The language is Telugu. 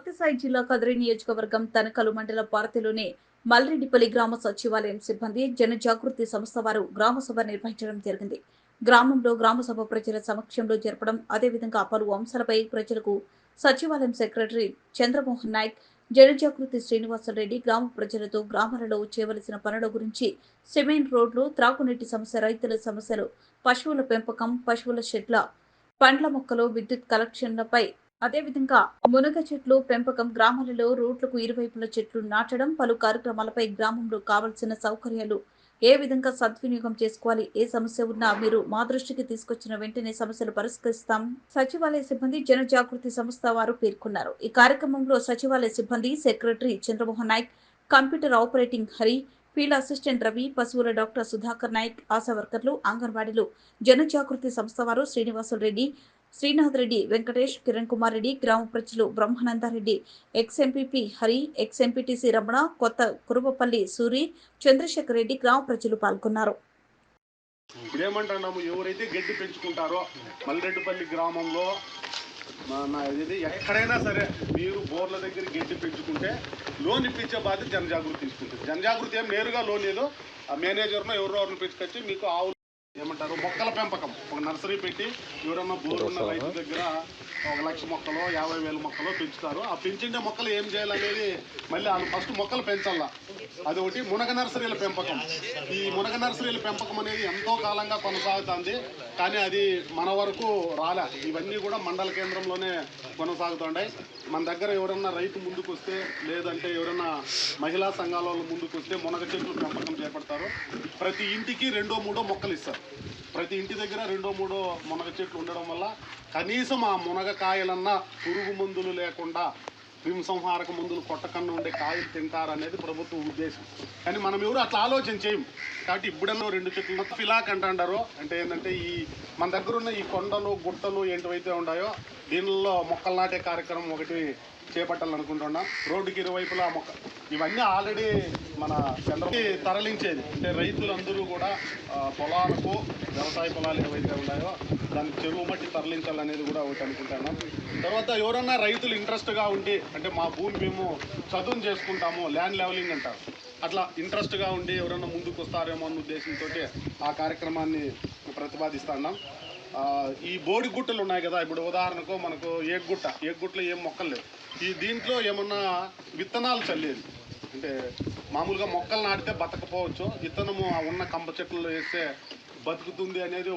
సత్యసాయి జిల్లా కదిరి నియోజకవర్గం తనకలు మండల పార్టీలోని మల్రెడ్డిపల్లి గ్రామ సచివాలయం సిబ్బంది జన జాగృతి సంస్థ వారు గ్రామసభ నిర్వహించడం జరిగింది. గ్రామంలో గ్రామసభ ప్రజల సమక్షంలో జరపడం అదేవిధంగా పలు అంశాలపై ప్రజలకు సచివాలయం సెక్రటరీ చంద్రమోహన్ నాయక్ జనజాగృతి శ్రీనివాసరెడ్డి గ్రామ ప్రజలతో గ్రామాలలో చేయవలసిన పనుల గురించి సిమెంట్ రోడ్లు త్రాగునీటి సమస్య రైతుల సమస్యలు పశువుల పెంపకం పశువుల షెడ్ల పండ్ల మొక్కలు విద్యుత్ కలెక్షన్లపై అదేవిధంగా మునగ చెట్లు పెంపకం గ్రామాలలో రోడ్లకు ఇరువైపుల చెట్లు నాటడం పలు కార్యక్రమాలపై గ్రామంలో కావలసిన సౌకర్యాలు ఏ విధంగా సద్వినియోగం చేసుకోవాలి ఏ సమస్య ఉన్నా మీరు మా దృష్టికి తీసుకొచ్చిన వెంటనే సమస్యలు పరిష్కరిస్తాం. సచివాలయ సిబ్బంది జన జాగృతి సంస్థ వారు పేర్కొన్నారు. ఈ కార్యక్రమంలో సచివాలయ సిబ్బంది secretary Chandramohan Nayak computer operating Hari field assistant Ravi పశువుల డాక్టర్ సుధాకర్ నాయక్ ఆశా వర్కర్లు అంగన్వాడీలు జన జాగృతి సంస్థ వారు శ్రీనివాసులు రెడ్డి శ్రీనాథ్ రెడ్డి వెంకటేష్ కిరణ్ కుమార్ రెడ్డి గ్రామ ప్రజలు Brahmananda Reddy ex MPP Hari ex MPTC Ramana కొత్త కురుపపల్లి సూరి చంద్రశేఖర్ రెడ్డి గ్రామ ప్రజలు పాల్గొన్నారు. ఇప్పుడు ఎవరైతే గడ్డి పెంచుకుంటారో మల్లిరెడ్డిపల్లి గ్రామంలో ఇది ఎక్కడైనా సరే మీరు బోర్ల దగ్గర గడ్డి పెంచుకుంటే లోన్ ఇప్పించే బాధ్యత జనజాగృతి తీసుకుంటుంది. జనజాగృతి ఏం నేరుగా లోన్ లేదు ఆ మేనేజర్ను ఎవరో ఎవరిని పెంచుకొచ్చి మీకు ఆవులు ఏమంటారు? మొక్కల పెంపకం. ఒక నర్సరీ పెట్టి ఎవరన్నా బోర్ ఉన్న రైతు దగ్గర ఒక లక్ష మొక్కలు యాభై వేల మొక్కలు పెంచుతారు. ఆ పెంచిండే మొక్కలు ఏం చేయాలనేది మళ్ళీ ఫస్ట్ మొక్కలు పెంచాలా. అదొకటి మునగ నర్సరీల పెంపకం. ఈ మునగ నర్సరీల పెంపకం అనేది ఎంతో కాలంగా కొనసాగుతుంది. కానీ అది మన వరకు రాలే. ఇవన్నీ కూడా మండల కేంద్రంలోనే కొనసాగుతుంటాయి. మన దగ్గర ఎవరన్నా రైతు ముందుకు వస్తే లేదంటే ఎవరన్నా మహిళా సంఘాల వాళ్ళు ముందుకు వస్తే మునగ చెట్లు పెంపకం చేపడతారు. ప్రతి ఇంటికి రెండో మూడో మొక్కలు ఇస్తారు. ప్రతి ఇంటి దగ్గర రెండో మూడో మునగ చెట్లు ఉండడం వల్ల కనీసం ఆ మునగకాయలన్నా పురుగు మందులు లేకుండా క్రిమిసంహారక మందులు కొట్టకన్నా ఉండే కాయలు తింటారనేది ప్రభుత్వ ఉద్దేశం. కానీ మనం ఎవరు అట్లా ఆలోచన చేయం కాబట్టి ఇప్పుడన్నో రెండు చెట్లు ఫిలాక్ అంటారు అంటే ఏంటంటే ఈ మన దగ్గర ఉన్న ఈ కొండలు గుట్టలు ఏంటివైతే ఉన్నాయో దీనిలో మొక్కలు నాటే కార్యక్రమం ఒకటి చేపట్టాలనుకుంటున్నాం. రోడ్డుకి ఇరువైపులా మొక్క ఇవన్నీ ఆల్రెడీ మన చంద్రబాబు తరలించేది. అంటే రైతులందరూ కూడా పొలాలకు వ్యవసాయ పొలాలు ఏవైతే ఉన్నాయో దాన్ని చెరువు మట్టి తరలించాలనేది కూడా ఒకటి అనుకుంటున్నాం. తర్వాత ఎవరన్నా రైతులు ఇంట్రెస్ట్గా ఉండి అంటే మా భూమి మేము చదువును చేసుకుంటాము ల్యాండ్ లెవలింగ్ అంటారు. అట్లా ఇంట్రెస్ట్గా ఉండి ఎవరన్నా ముందుకు వస్తారేమో అన్న ఉద్దేశంతో ఆ కార్యక్రమాన్ని ప్రతిపాదిస్తున్నాం ఈ బోడి గుట్టలు ఉన్నాయి కదా ఇప్పుడు ఉదాహరణకు మనకు ఏగుట్ట ఏగుట్టలో ఏం మొక్కలు లేవు. ఈ దీంట్లో ఏమన్నా విత్తనాలు చల్లేది? అంటే మామూలుగా మొక్కలు నాటితే బతకపోవచ్చు విత్తనము ఆ ఉన్న కంప చెట్లలో వేస్తే బతుకుతుంది అనేది